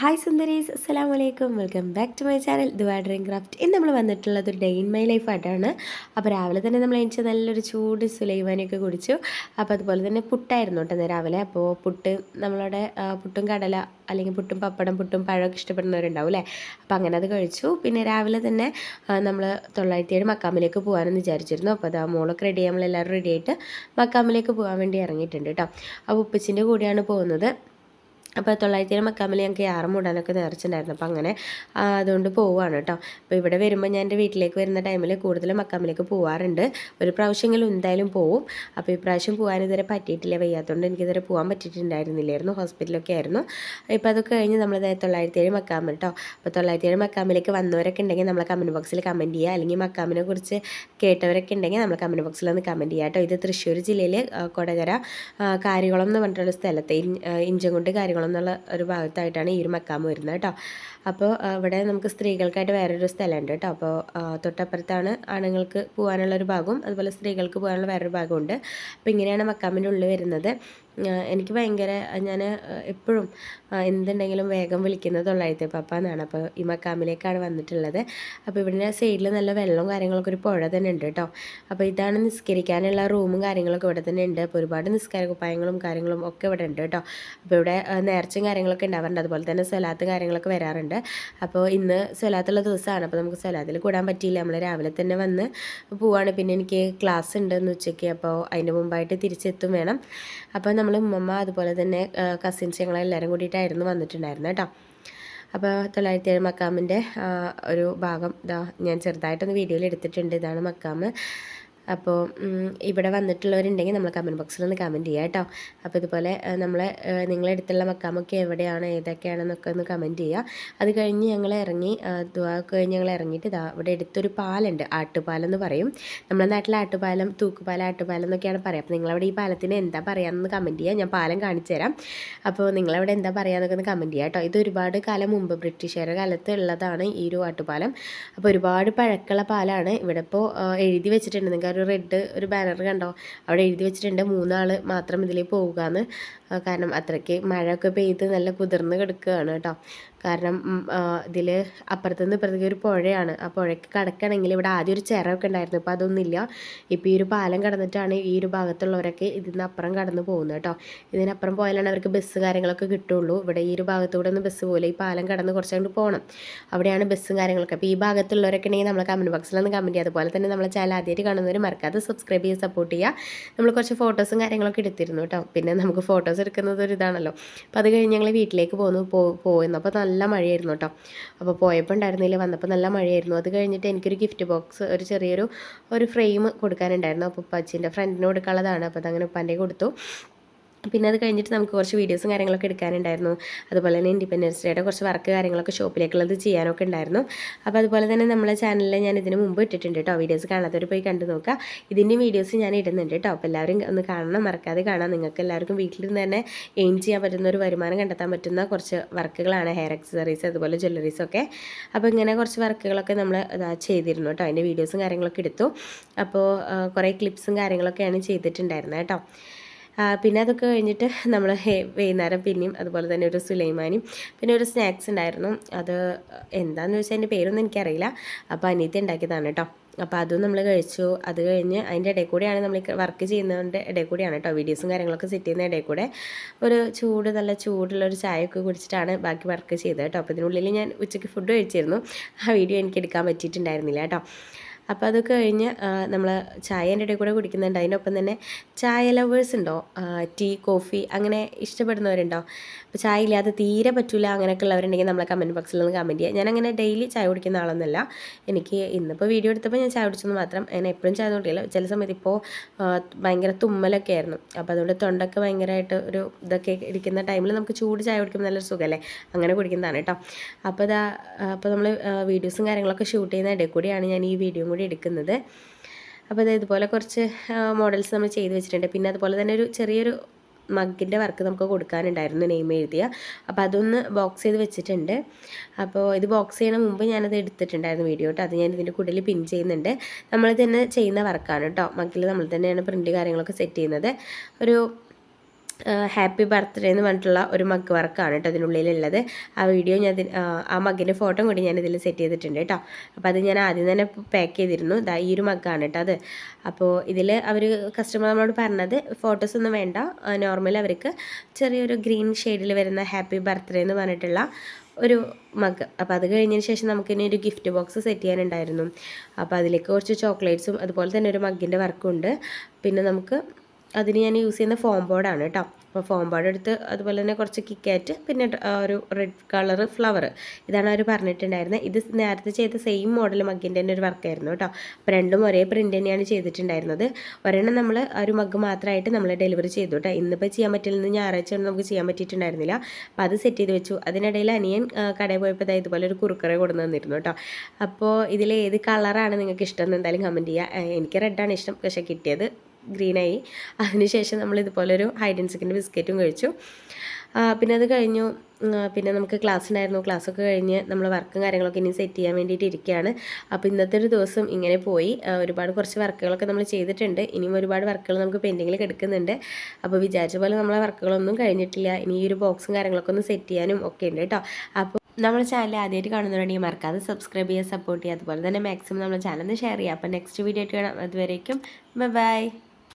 Hi സുന്ദരീസ്. അസ്സലാം വലൈക്കും welcome back to my channel Dua dream craft ഇന്ന് നമ്മൾ വന്നിട്ടുള്ളത് ഒരു ഡേ ഇൻ മൈ ലൈഫ് ആയിട്ടാണ്. അപ്പോൾ രാവിലെ തന്നെ നമ്മൾ എണിച്ച് നല്ലൊരു ചൂട് സുലൈവാനിയൊക്കെ കുടിച്ചു. അപ്പോൾ അതുപോലെ തന്നെ പുട്ടായിരുന്നു കേട്ടോ രാവിലെ. അപ്പോൾ പുട്ട് നമ്മളുടെ പുട്ടും കടല അല്ലെങ്കിൽ പുട്ടും പപ്പടം പുട്ടും പഴമൊക്കെ ഇഷ്ടപ്പെടുന്നവരുണ്ടാവും അല്ലേ? അപ്പോൾ അങ്ങനെ അത് കഴിച്ചു. പിന്നെ രാവിലെ തന്നെ നമ്മൾ തൊള്ളായിരത്തി ഏഴ് മക്കാമിലേക്ക് പോകാനെന്ന് വിചാരിച്ചിരുന്നു. അപ്പോൾ അത് ആ മോളൊക്കെ റെഡി നമ്മളെല്ലാവരും റെഡി ആയിട്ട് മക്കാമിലേക്ക് പോകാൻ വേണ്ടി ഇറങ്ങിയിട്ടുണ്ട് കേട്ടോ. അപ്പോൾ ഉപ്പച്ചിന്റെ കൂടെയാണ് പോകുന്നത്. അപ്പോൾ തൊള്ളായിരത്തി മക്കാമിൽ ഞങ്ങൾക്ക് യാറും മൂടാനൊക്കെ നേർച്ചുണ്ടായിരുന്നു അപ്പോൾ അങ്ങനെ അതുകൊണ്ട് പോവുകയാണ് കേട്ടോ അപ്പോൾ ഇവിടെ വരുമ്പോൾ ഞാൻ എന്റെ വീട്ടിലേക്ക് വരുന്ന ടൈമിൽ കൂടുതലും മക്കാമിലേക്ക് പോവാറുണ്ട്. ഒരു പ്രാവശ്യമെങ്കിലും എന്തായാലും പോവും. അപ്പോൾ ഈ പ്രാവശ്യം പോകാൻ ഇതുവരെ പറ്റിയിട്ടില്ല. വയ്യാത്തതുകൊണ്ട് എനിക്കിതുവരെ പോകാൻ പറ്റിയിട്ടുണ്ടായിരുന്നില്ലായിരുന്നു. ഹോസ്പിറ്റലൊക്കെ ആയിരുന്നു. ഇപ്പോൾ അതൊക്കെ കഴിഞ്ഞ് നമ്മൾ തൊള്ളായിരത്തി ഏഴ് മക്കാം കേട്ടോ അപ്പോൾ തൊള്ളായിരത്തി ഏഴ് മക്കാമിലേക്ക് വന്നവരൊക്കെ ഉണ്ടെങ്കിൽ നമ്മളെ കമന്റ് ബോക്സിൽ കമന്റ് ചെയ്യുക അല്ലെങ്കിൽ മക്കാമിനെ കുറിച്ച് കേട്ടവരൊക്കെ ഉണ്ടെങ്കിൽ നമ്മൾ കമന്റ് ബോക്സിൽ ഒന്ന് കമന്റ് ചെയ്യുക കേട്ടോ ഇത് തൃശ്ശൂർ ജില്ലയിൽ കൊടകര കാര്യകുളം എന്ന് പറഞ്ഞിട്ടുള്ള സ്ഥലത്ത് ഇഞ്ചംകുണ്ട് കാര്യകുളം കുളം എന്നുള്ള ഒരു ഭാഗത്തായിട്ടാണ് ഈ ഒരു മക്കാമ് വരുന്നത് കേട്ടോ. അപ്പോൾ ഇവിടെ നമുക്ക് സ്ത്രീകൾക്കായിട്ട് വേറൊരു സ്ഥലമുണ്ട് കേട്ടോ. അപ്പോൾ തൊട്ടപ്പുറത്താണ് ആണുങ്ങൾക്ക് പോകാനുള്ള ഒരു ഭാഗവും അതുപോലെ സ്ത്രീകൾക്ക് പോകാനുള്ള വേറൊരു ഭാഗമുണ്ട് അപ്പോൾ ഇങ്ങനെയാണ് മക്കാമിന്റെ ഉള്ളിൽ വരുന്നത്. എനിക്ക് ഭയങ്കര ഞാൻ എപ്പോഴും എന്തുണ്ടെങ്കിലും വേഗം വിളിക്കുന്നത് തൊള്ളായിരത്തി പപ്പ എന്നാണ് അപ്പോൾ ഈ മക്കാമിലേക്കാണ് വന്നിട്ടുള്ളത്. അപ്പോൾ ഇവിടെ സൈഡിൽ നല്ല വെള്ളവും കാര്യങ്ങളൊക്കെ ഒരു പുഴ തന്നെ ഉണ്ട് കേട്ടോ അപ്പോൾ ഇതാണ് നിസ്കരിക്കാനുള്ള റൂമും കാര്യങ്ങളൊക്കെ ഇവിടെ തന്നെ ഉണ്ട്. അപ്പോൾ ഒരുപാട് നിസ്കാര കുപ്പായങ്ങളും കാര്യങ്ങളും ഒക്കെ ഇവിടെ ഉണ്ട് കേട്ടോ അപ്പോൾ ഇവിടെ നേർച്ചയും കാര്യങ്ങളൊക്കെ ഉണ്ടാവാറുണ്ട് അതുപോലെ തന്നെ സ്വലാത്ത് കാര്യങ്ങളൊക്കെ വരാറുണ്ട്. അപ്പോൾ ഇന്ന് സ്വലാത്തുള്ള ദിവസമാണ്. അപ്പോൾ നമുക്ക് സ്വലാത്തിൽ കൂടാൻ പറ്റിയില്ല. നമ്മൾ രാവിലെ തന്നെ വന്ന് പോവാണ്. പിന്നെ എനിക്ക് ക്ലാസ് ഉണ്ട് ഉച്ചയ്ക്ക്. അപ്പോൾ അതിന്റെ മുമ്പായിട്ട് തിരിച്ചെത്തും വേണം. അപ്പോൾ നമ്മൾ ഉമ്മമ്മ അതുപോലെ തന്നെ കസിൻസ് ഞങ്ങളെല്ലാവരും കൂടിയിട്ടായിരുന്നു വന്നിട്ടുണ്ടായിരുന്നു കേട്ടോ അപ്പോൾ തൊള്ളായിരത്തി ഏഴ് മക്കാമിന്റെ ഒരു ഭാഗം ഇതാ ഞാൻ ചെറുതായിട്ടൊന്ന് വീഡിയോയിൽ എടുത്തിട്ടുണ്ട്. ഇതാണ് മക്കാമ്. അപ്പോൾ ഇവിടെ വന്നിട്ടുള്ളവരുണ്ടെങ്കിൽ നമ്മൾ കമന്റ് ബോക്സിൽ ഒന്ന് കമന്റ് ചെയ്യാം കേട്ടോ. അപ്പോൾ ഇതുപോലെ നമ്മളെ നിങ്ങളെടുത്തുള്ള മക്കാമൊക്കെ എവിടെയാണ് ഏതൊക്കെയാണെന്നൊക്കെ ഒന്ന് കമന്റ് ചെയ്യുക അത് കഴിഞ്ഞ് ഞങ്ങൾ ഇറങ്ങി ദുവാക്ക് കഴിഞ്ഞ് ഞങ്ങൾ ഇറങ്ങിയിട്ട് ഇതാ ഇവിടെ എടുത്തൊരു പാലുണ്ട് ആട്ടുപാലം എന്ന് പറയും. നമ്മുടെ നാട്ടിൽ ആട്ടുപാലം തൂക്കുപാലം ആട്ടുപാലം എന്നൊക്കെയാണ് പറയുക അപ്പോൾ നിങ്ങളവിടെ ഈ പാലത്തിന് എന്താ പറയാമെന്ന് കമന്റ് ചെയ്യുക ഞാൻ പാലം കാണിച്ചു തരാം. അപ്പോൾ നിങ്ങളവിടെ എന്താ പറയുക ഒന്ന് കമന്റ് ചെയ്യുക കേട്ടോ. ഇത് ഒരുപാട് കാലം മുമ്പ് ബ്രിട്ടീഷുകാരുടെ കാലത്ത് ഉള്ളതാണ് ഈ ഒരു ആട്ടുപാലം. അപ്പോൾ ഒരുപാട് പഴക്കമുള്ള പാലാണ്. ഇവിടെ ഇപ്പോൾ എഴുതി വെച്ചിട്ടുണ്ട്. നിങ്ങൾക്ക് ഒരു റെഡ് ഒരു ബാനർ കണ്ടോ? അവിടെ എഴുതി വെച്ചിട്ടുണ്ട് മൂന്നാൾ മാത്രം ഇതിൽ പോവുകയെന്ന് കാരണം അത്രയ്ക്ക് മഴയൊക്കെ പെയ്ത് നല്ല കുതിർന്ന് കിടക്കുകയാണ് കേട്ടോ. കാരണം ഇതിൽ അപ്പുറത്തു നിന്ന് ഇപ്പുറത്തേക്ക് ഒരു പുഴയാണ്. ആ പുഴയ്ക്ക് കടക്കണമെങ്കിൽ ഇവിടെ ആദ്യം ഒരു ചിറവൊക്കെ ഉണ്ടായിരുന്നു. ഇപ്പോൾ അതൊന്നുമില്ല. ഇപ്പോൾ ഈ ഒരു പാലം കടന്നിട്ടാണ് ഈ ഒരു ഭാഗത്തുള്ളവരൊക്കെ ഇതിന് അപ്പുറം കടന്നു പോകുന്നത് കേട്ടോ. ഇതിനപ്പുറം പോയാലാണ് അവർക്ക് ബസ് കാര്യങ്ങളൊക്കെ കിട്ടുള്ളൂ ഇവിടെ ഈ ഒരു ഭാഗത്തൂടെ ഒന്ന് ബസ് പോലെ ഈ പാലം കടന്ന് കുറച്ച് അങ്ങോട്ട് പോകണം. അവിടെയാണ് ബസ്സും കാര്യങ്ങളൊക്കെ. അപ്പോൾ ഈ ഭാഗത്തുള്ളവരൊക്കെ ഉണ്ടെങ്കിൽ നമ്മളെ കമന്റ് ബോക്സിൽ ഒന്ന് കമന്റ് ചെയ്യുക. അതുപോലെ തന്നെ നമ്മളെ ചാനൽ ആദ്യമായിട്ട് കാണുന്നവർ മറക്കാതെ സബ്സ്ക്രൈബ് ചെയ്ത് സപ്പോർട്ട് ചെയ്യുക. നമ്മൾ കുറച്ച് ഫോട്ടോസും കാര്യങ്ങളൊക്കെ എടുത്തിരുന്നു കേട്ടോ. പിന്നെ നമുക്ക് ഫോട്ടോസ് എടുക്കുന്നത് ഒരു ഇതാണല്ലോ. അപ്പോൾ അത് കഴിഞ്ഞ് ഞങ്ങൾ വീട്ടിലേക്ക് പോകുന്നു പോയിരുന്നു അപ്പോൾ നല്ല മഴയായിരുന്നു കേട്ടോ അപ്പോൾ പോയപ്പോൾ ഉണ്ടായിരുന്നില്ല വന്നപ്പോൾ നല്ല മഴയായിരുന്നു. അത് കഴിഞ്ഞിട്ട് എനിക്കൊരു ഗിഫ്റ്റ് ബോക്സ് ഒരു ചെറിയൊരു ഒരു ഫ്രെയിം കൊടുക്കാനുണ്ടായിരുന്നു. അപ്പോൾ ഉപ്പാച്ചീന്റെ ഫ്രണ്ടിന് കൊടുക്കാനുള്ളതാണ്. അപ്പോൾ അതങ്ങനെ ഉപ്പാന്റെ കൊടുത്തു. പിന്നെ അത് കഴിഞ്ഞിട്ട് നമുക്ക് കുറച്ച് വീഡിയോസും കാര്യങ്ങളൊക്കെ എടുക്കാനുണ്ടായിരുന്നു. അതുപോലെ തന്നെ ഇൻഡിപെൻഡൻസ് ഡേയുടെ കുറച്ച് വർക്ക് കാര്യങ്ങളൊക്കെ ഷോപ്പിലേക്കുള്ളത് ചെയ്യാനൊക്കെ ഉണ്ടായിരുന്നു. അപ്പോൾ അതുപോലെ തന്നെ നമ്മളെ ചാനലിൽ ഞാൻ ഇതിന് മുമ്പ് ഇട്ടിട്ടുണ്ട് കേട്ടോ വീഡിയോസ് കാണാത്തവർ പോയി കണ്ടു നോക്കുക ഇതിന്റെ വീഡിയോസ് ഞാൻ ഇടുന്നുണ്ട് കേട്ടോ അപ്പോൾ എല്ലാവരും ഒന്ന് കാണണം മറക്കാതെ കാണാം. നിങ്ങൾക്ക് എല്ലാവർക്കും വീട്ടിൽ നിന്ന് തന്നെ എയിം ചെയ്യാൻ പറ്റുന്ന ഒരു വരുമാനം കണ്ടെത്താൻ പറ്റുന്ന കുറച്ച് വർക്കുകളാണ്. ഹെയർ അക്സസറീസ് അതുപോലെ ജ്വല്ലറീസ് ഒക്കെ. അപ്പോൾ ഇങ്ങനെ കുറച്ച് വർക്കുകളൊക്കെ നമ്മൾ ചെയ്തിരുന്നു കേട്ടോ അതിന്റെ വീഡിയോസും കാര്യങ്ങളൊക്കെ എടുത്തു. അപ്പോൾ കുറേ ക്ലിപ്സും കാര്യങ്ങളൊക്കെയാണ് ചെയ്തിട്ടുണ്ടായിരുന്നത് കേട്ടോ പിന്നെ അതൊക്കെ കഴിഞ്ഞിട്ട് നമ്മൾ വൈകുന്നേരം പിന്നെയും അതുപോലെ തന്നെ ഒരു സുലൈമാനിയും പിന്നെ ഒരു സ്നാക്സ് ഉണ്ടായിരുന്നു. അത് എന്താണെന്ന് വെച്ചാൽ അതിന്റെ പേരൊന്നും എനിക്കറിയില്ല. അപ്പോൾ അനിയത്തി ഉണ്ടാക്കിയതാണ് കേട്ടോ. അപ്പോൾ അതും നമ്മൾ കഴിച്ചു. അത് കഴിഞ്ഞ് അതിന്റെ ഇടയിൽ കൂടെയാണ് നമ്മൾ വർക്ക് ചെയ്യുന്നതിന്റെ ഇടയിൽ കൂടെയാണ് കേട്ടോ. വീഡിയോസും കാര്യങ്ങളൊക്കെ സെറ്റ് ചെയ്യുന്ന ഇടയിൽ കൂടെ ഒരു ചൂട് നല്ല ചൂടുള്ള ഒരു ചായയൊക്കെ കുടിച്ചിട്ടാണ് ബാക്കി വർക്ക് ചെയ്തത് കേട്ടോ. അപ്പോൾ ഇതിനുള്ളിൽ ഞാൻ ഉച്ചയ്ക്ക് ഫുഡ് കഴിച്ചിരുന്നു. ആ വീഡിയോ എനിക്ക് എടുക്കാൻ പറ്റിയിട്ടുണ്ടായിരുന്നില്ല കേട്ടോ. അപ്പോൾ അത് കഴിഞ്ഞ് നമ്മൾ ചായേന്റെ ഇടയിൽ കൂടെ കുടിക്കുന്നുണ്ട്. അതിനൊപ്പം തന്നെ ചായ ലവേഴ്സ് ഉണ്ടോ? ടീ കോഫി അങ്ങനെ ഇഷ്ടപ്പെടുന്നവരുണ്ടോ? അപ്പോൾ ചായ ഇല്ലാതെ തീരെ പറ്റില്ല അങ്ങനെയൊക്കെ ഉള്ളവരുണ്ടെങ്കിൽ നമ്മളെ കമന്റ് ബോക്സിൽ ഒന്ന് കമന്റ് ചെയ്യുക. ഞാൻ അങ്ങനെ ഡെയിലി ചായ കുടിക്കുന്ന ആളൊന്നുമല്ല. എനിക്ക് ഇന്നിപ്പോൾ വീഡിയോ എടുത്തപ്പോൾ ഞാൻ ചായ കുടിച്ചെന്ന് മാത്രം. ഞാൻ എപ്പോഴും ചായ കുടിക്കില്ല. ചില സമയത്ത് ഇപ്പോൾ ഭയങ്കര തുമ്മലൊക്കെ ആയിരുന്നു. അപ്പോൾ അതുകൊണ്ട് തൊണ്ടൊക്കെ ഭയങ്കരമായിട്ട് ഒരു ഇതൊക്കെ ഇരിക്കുന്ന ടൈമിൽ നമുക്ക് ചൂട് ചായ കുടിക്കുമ്പോൾ നല്ലൊരു സുഖമല്ലേ അങ്ങനെ കുടിക്കുന്നതാണ് കേട്ടോ. അപ്പോൾ ഇതാ അപ്പോൾ നമ്മൾ വീഡിയോസും കാര്യങ്ങളൊക്കെ ഷൂട്ട് ചെയ്യുന്ന ഇടയിൽ കൂടിയാണ് ഞാൻ ഈ വീഡിയോ എടുക്കുന്നത്. അപ്പോൾ അത് ഇതുപോലെ കുറച്ച് മോഡൽസ് നമ്മൾ ചെയ്ത് വെച്ചിട്ടുണ്ട്. പിന്നെ അതുപോലെ തന്നെ ഒരു ചെറിയൊരു മഗിന്റെ വർക്ക് നമുക്ക് കൊടുക്കാനുണ്ടായിരുന്നു നെയിം എഴുതിയ. അപ്പോൾ അതൊന്ന് ബോക്സ് ചെയ്ത് വെച്ചിട്ടുണ്ട്. അപ്പോൾ ഇത് ബോക്സ് ചെയ്യണ മുമ്പ് ഞാനത് എടുത്തിട്ടുണ്ടായിരുന്നു വീഡിയോ കേട്ടോ അത് ഞാൻ ഇതിന്റെ കൂടുതൽ പിൻ ചെയ്യുന്നുണ്ട്. നമ്മൾ തന്നെ ചെയ്യുന്ന വർക്കാണ് കേട്ടോ മഗ്ഗിൽ നമ്മൾ തന്നെയാണ് പ്രിന്റ് കാര്യങ്ങളൊക്കെ സെറ്റ് ചെയ്യുന്നത്. ഒരു ഹാപ്പി ബർത്ത്ഡേ എന്ന് പറഞ്ഞിട്ടുള്ള ഒരു മഗ് വർക്കാണ് കേട്ടോ അതിനുള്ളിലുള്ളത്. ആ വീഡിയോ ഞാൻ ആ, മഗ്ഗിന്റെ ഫോട്ടോ കൂടി ഞാൻ ഇതിൽ സെറ്റ് ചെയ്തിട്ടുണ്ട് കേട്ടോ. അപ്പോൾ അത് ഞാൻ ആദ്യം തന്നെ പാക്ക് ചെയ്തിരുന്നു. ഇതാ ഈ ഒരു മഗ്ഗാണ് കേട്ടോ അത്. അപ്പോൾ ഇതിൽ അവർ കസ്റ്റമർ നമ്മളോട് പറഞ്ഞത് ഫോട്ടോസ് ഒന്നും വേണ്ട. നോർമൽ അവർക്ക് ചെറിയൊരു ഗ്രീൻ ഷെയ്ഡിൽ വരുന്ന ഹാപ്പി ബർത്ത്ഡേ എന്ന് പറഞ്ഞിട്ടുള്ള ഒരു മഗ് അപ്പോൾ അത് കഴിഞ്ഞതിന് ശേഷം നമുക്ക് ഇനി ഒരു ഗിഫ്റ്റ് ബോക്സ് സെറ്റ് ചെയ്യാനുണ്ടായിരുന്നു. അപ്പോൾ അതിലേക്ക് കുറച്ച് ചോക്ലേറ്റ്സും അതുപോലെ തന്നെ ഒരു മഗ്ഗിന്റെ വർക്കും ഉണ്ട്. പിന്നെ നമുക്ക് അതിന് ഞാൻ യൂസ് ചെയ്യുന്ന ഫോം ബോർഡാണ് കേട്ടോ അപ്പോൾ ഫോം ബോർഡ് എടുത്ത് അതുപോലെ തന്നെ കുറച്ച് കിക്കാറ്റ് പിന്നെ ഒരു റെഡ് കളർ ഫ്ലവർ ഇതാണ് അവർ പറഞ്ഞിട്ടുണ്ടായിരുന്നത് ഇത് നേരത്തെ ചെയ്ത സെയിം മോഡൽ മഗ്ഗിന്റെ തന്നെ ഒരു വർക്കായിരുന്നു കേട്ടോ അപ്പോൾ രണ്ടും ഒരേ പ്രിന്റ് തന്നെയാണ് ചെയ്തിട്ടുണ്ടായിരുന്നത്. ഒരെണ്ണം നമ്മൾ ആ ഒരു മഗ് മാത്രമായിട്ട് നമ്മൾ ഡെലിവറി ചെയ്തു കേട്ടോ ഇന്നിപ്പോൾ ചെയ്യാൻ പറ്റില്ലെന്ന് ഞായറാഴ്ച ഒന്നും നമുക്ക് ചെയ്യാൻ പറ്റിയിട്ടുണ്ടായിരുന്നില്ല. അപ്പോൾ അത് സെറ്റ് ചെയ്ത് വെച്ചു. അതിനിടയിൽ അനിയൻ കടയിൽ പോയപ്പോൾ ഇതുപോലെ ഒരു കുറുക്കറ കൊണ്ടു വന്നിരുന്നു കേട്ടോ അപ്പോൾ ഇതിൽ ഏത് കളറാണ് നിങ്ങൾക്ക് ഇഷ്ടം എന്ന് എന്തായാലും കമന്റ് ചെയ്യുക എനിക്ക് റെഡാണ് ഇഷ്ടം. പക്ഷേ കിട്ടിയത് ഗ്രീനായി. അതിനുശേഷം നമ്മൾ ഇതുപോലെ ഒരു ഹൈഡ് ആൻഡ് സിക്കിന്റെ ബിസ്ക്കറ്റും കഴിച്ചു പിന്നെ അത് കഴിഞ്ഞു. പിന്നെ നമുക്ക് ക്ലാസ് ഉണ്ടായിരുന്നു ക്ലാസ്സൊക്കെ കഴിഞ്ഞ് നമ്മൾ വർക്കും കാര്യങ്ങളൊക്കെ ഇനി സെറ്റ് ചെയ്യാൻ വേണ്ടിയിട്ട് ഇരിക്കുകയാണ്. അപ്പോൾ ഇന്നത്തെ ഒരു ദിവസം ഇങ്ങനെ പോയി. ഒരുപാട് കുറച്ച് വർക്കുകളൊക്കെ നമ്മൾ ചെയ്തിട്ടുണ്ട്. ഇനിയും ഒരുപാട് വർക്കുകൾ നമുക്ക് പെൻഡിങ്ങിൽ കിടക്കുന്നുണ്ട്. അപ്പോൾ വിചാരിച്ച പോലെ നമ്മളെ വർക്കുകളൊന്നും കഴിഞ്ഞിട്ടില്ല. ഇനി ഈ ഒരു ബോക്സും കാര്യങ്ങളൊക്കെ ഒന്ന് സെറ്റ് ചെയ്യാനും ഒക്കെ ഉണ്ട് കേട്ടോ. അപ്പോൾ നമ്മുടെ ചാനൽ ആദ്യമായിട്ട് കാണുന്നവരുണ്ടെങ്കിൽ മറക്കാതെ സബ്സ്ക്രൈബ് ചെയ്യുക സപ്പോർട്ട് ചെയ്യുക. അതുപോലെ തന്നെ മാക്സിമം നമ്മുടെ ചാനൽ ഷെയർ ചെയ്യുക. അപ്പോൾ നെക്സ്റ്റ് വീഡിയോ ആയിട്ട് കാണാം. അതുവരേക്കും ബൈ